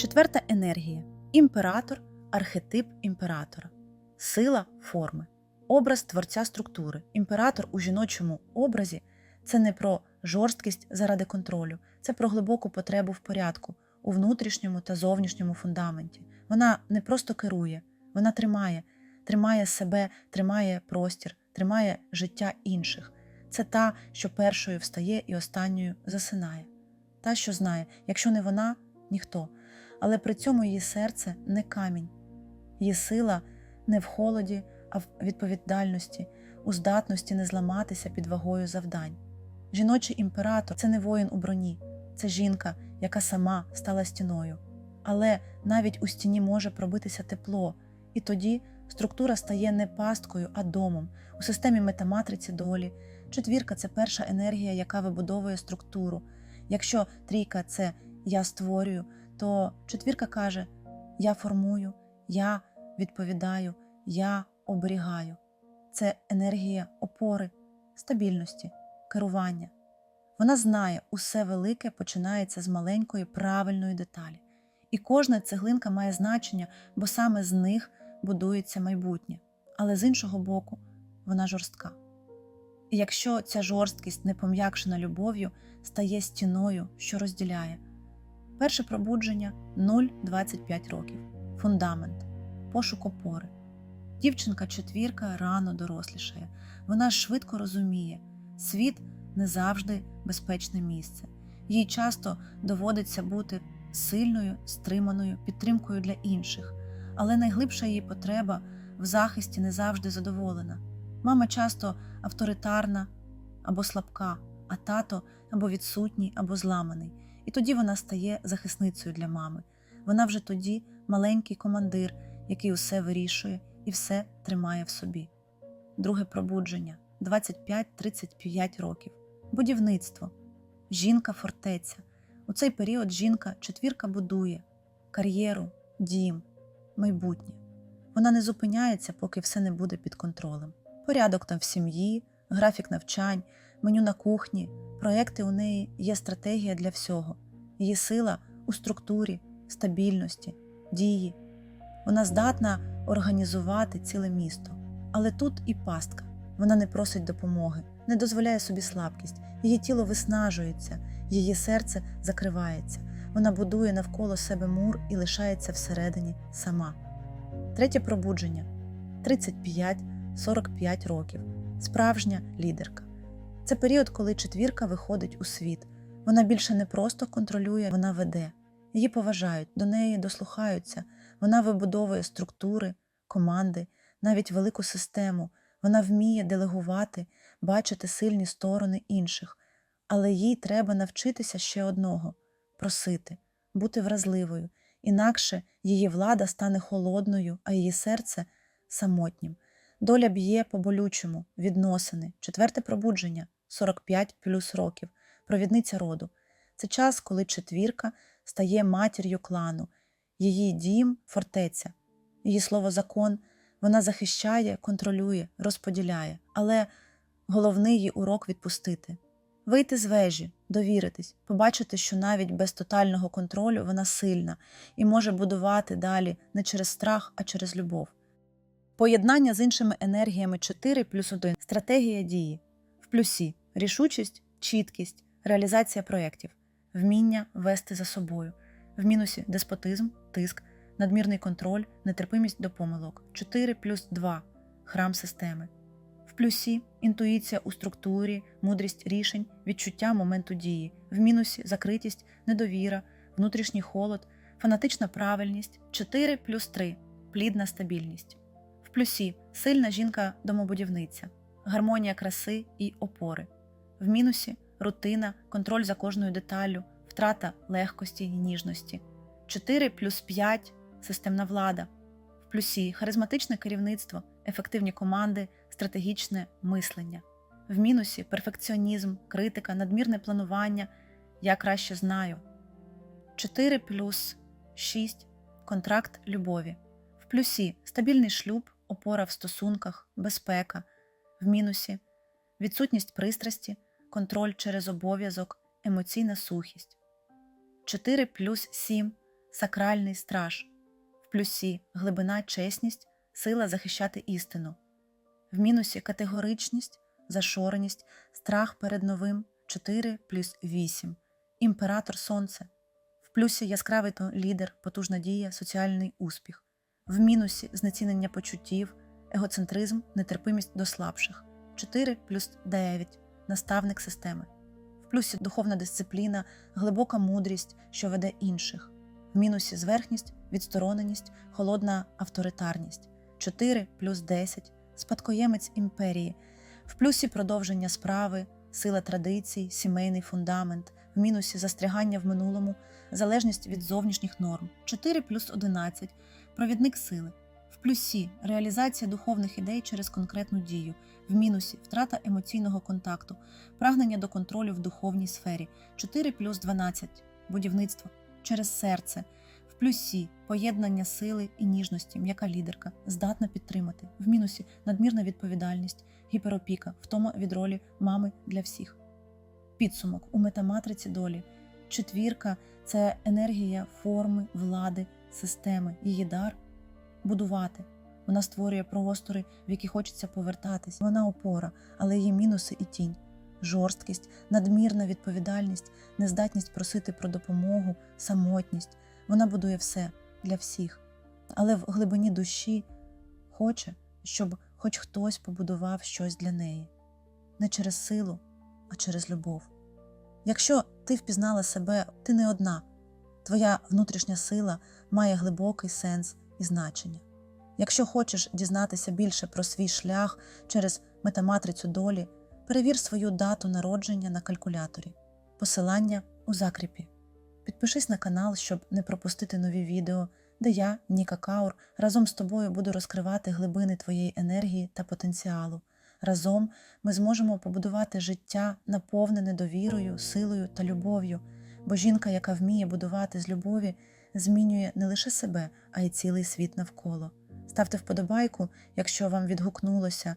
Четверта енергія імператор, архетип імператора, сила форми, образ творця структури. Імператор у жіночому образі це не про жорсткість заради контролю, це про глибоку потребу в порядку у внутрішньому та зовнішньому фундаменті. Вона не просто керує, вона тримає, тримає себе, тримає простір, тримає життя інших. Це та, що першою встає і останньою засинає. Та, що знає, якщо не вона, ніхто. Але при цьому її серце не камінь, її сила не в холоді, а в відповідальності, у здатності не зламатися під вагою завдань. Жіночий імператор це не воїн у броні, це жінка, яка сама стала стіною. Але навіть у стіні може пробитися тепло, і тоді структура стає не пасткою, а домом у системі метаматриці долі. Четвірка це перша енергія, яка вибудовує структуру. Якщо трійка це я створюю, то четвірка каже: Я формую, я відповідаю, я оберігаю. Це енергія опори, стабільності, керування. Вона знає, усе велике починається з маленької правильної деталі. І кожна цеглинка має значення, бо саме з них будується майбутнє. Але з іншого боку, вона жорстка. І якщо ця жорсткість не пом'якшена любов'ю, стає стіною, що розділяє. Перше пробудження 0-25 років, фундамент, пошук опори. Дівчинка четвірка рано дорослішає. Вона швидко розуміє, світ не завжди безпечне місце. Їй часто доводиться бути сильною, стриманою підтримкою для інших, але найглибша її потреба в захисті не завжди задоволена. Мама часто авторитарна або слабка, а тато або відсутній, або зламаний. І тоді вона стає захисницею для мами. Вона вже тоді маленький командир, який усе вирішує і все тримає в собі. Друге пробудження 25-35 років. Будівництво. Жінка фортеця. У цей період жінка четвірка будує кар'єру, дім, майбутнє. Вона не зупиняється, поки все не буде під контролем. Порядок там в сім'ї, графік навчань, меню на кухні, проекти у неї є стратегія для всього. Її сила у структурі, стабільності, дії. Вона здатна організувати ціле місто. Але тут і пастка. Вона не просить допомоги, не дозволяє собі слабкість, її тіло виснажується, її серце закривається. Вона будує навколо себе мур і лишається всередині сама. Третє пробудження 35-45 років. Справжня лідерка. Це період, коли четвірка виходить у світ. Вона більше не просто контролює, вона веде. Її поважають, до неї дослухаються. Вона вибудовує структури, команди, навіть велику систему. Вона вміє делегувати, бачити сильні сторони інших, але їй треба навчитися ще одного просити, бути вразливою, інакше її влада стане холодною, а її серце самотнім. Доля б'є по болючому, відносини, четверте пробудження 45 плюс років, провідниця роду. Це час, коли четвірка стає матір'ю клану, її дім фортеця, її слово закон. Вона захищає, контролює, розподіляє, але головний її урок відпустити. Вийти з вежі, довіритись, побачити, що навіть без тотального контролю вона сильна і може будувати далі не через страх, а через любов. Поєднання з іншими енергіями 4 плюс 1 стратегія дії. В плюсі рішучість, чіткість, реалізація проєктів, вміння вести за собою, в мінусі деспотизм, тиск надмірний контроль, нетерпимість до помилок, 4 плюс 2 храм системи. В плюсі інтуїція у структурі, мудрість рішень, відчуття моменту дії, в мінусі закритість, недовіра, внутрішній холод, фанатична правильність, 4 плюс 3 плідна стабільність. В плюсі сильна жінка-домобудівниця, гармонія краси і опори. В мінусі рутина, контроль за кожною деталлю, втрата легкості і ніжності. 4 плюс 5 системна влада, в плюсі харизматичне керівництво, ефективні команди, стратегічне мислення, в мінусі перфекціонізм, критика, надмірне планування. Я краще знаю. 4 плюс 6 контракт любові. В плюсі стабільний шлюб, опора в стосунках, безпека, в мінусі, відсутність пристрасті, контроль через обов'язок, емоційна сухість. 4 плюс 7 сакральний страж. В плюсі глибина, чесність, сила захищати істину. В мінусі категоричність, зашореність, страх перед новим 4 плюс 8. Імператор Сонце. В плюсі яскравий лідер, потужна дія, соціальний успіх. В мінусі знецінення почуттів, егоцентризм, нетерпимість до слабших. 4 плюс 9. Наставник системи. В плюсі духовна дисципліна, глибока мудрість, що веде інших. В мінусі зверхність, відстороненість, холодна авторитарність. 4 плюс 10. Спадкоємець імперії. В плюсі продовження справи, сила традицій, сімейний фундамент, в мінусі застрягання в минулому, залежність від зовнішніх норм. 4 плюс 11 провідник сили. Плюсі реалізація духовних ідей через конкретну дію, в мінусі втрата емоційного контакту, прагнення до контролю в духовній сфері. 4 плюс 12 будівництво через серце. В плюсі поєднання сили і ніжності, м'яка лідерка, здатна підтримати. В мінусі надмірна відповідальність, гіперопіка, втома від ролі мами для всіх. Підсумок у метаматриці долі. Четвірка це енергія форми, влади, системи, її дар будувати. Вона створює простори, в які хочеться повертатись. Вона опора, але її мінуси і тінь. Жорсткість, надмірна відповідальність, нездатність просити про допомогу, самотність. Вона будує все для всіх. Але в глибині душі хоче, щоб хоч хтось побудував щось для неї. Не через силу, а через любов. Якщо ти впізнала себе, ти не одна. Твоя внутрішня сила має глибокий сенс і значення. Якщо хочеш дізнатися більше про свій шлях через метаматрицю долі, перевір свою дату народження на калькуляторі. Посилання у закріпі. Підпишись на канал, щоб не пропустити нові відео, де я, Ніка Каур, разом з тобою буду розкривати глибини твоєї енергії та потенціалу. Разом ми зможемо побудувати життя, наповнене довірою, силою та любов'ю, бо жінка, яка вміє будувати з любові, змінює не лише себе, а й цілий світ навколо. Ставте вподобайку, якщо вам відгукнулося,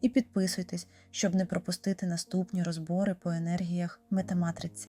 і підписуйтесь, щоб не пропустити наступні розбори по енергіях метаматриці.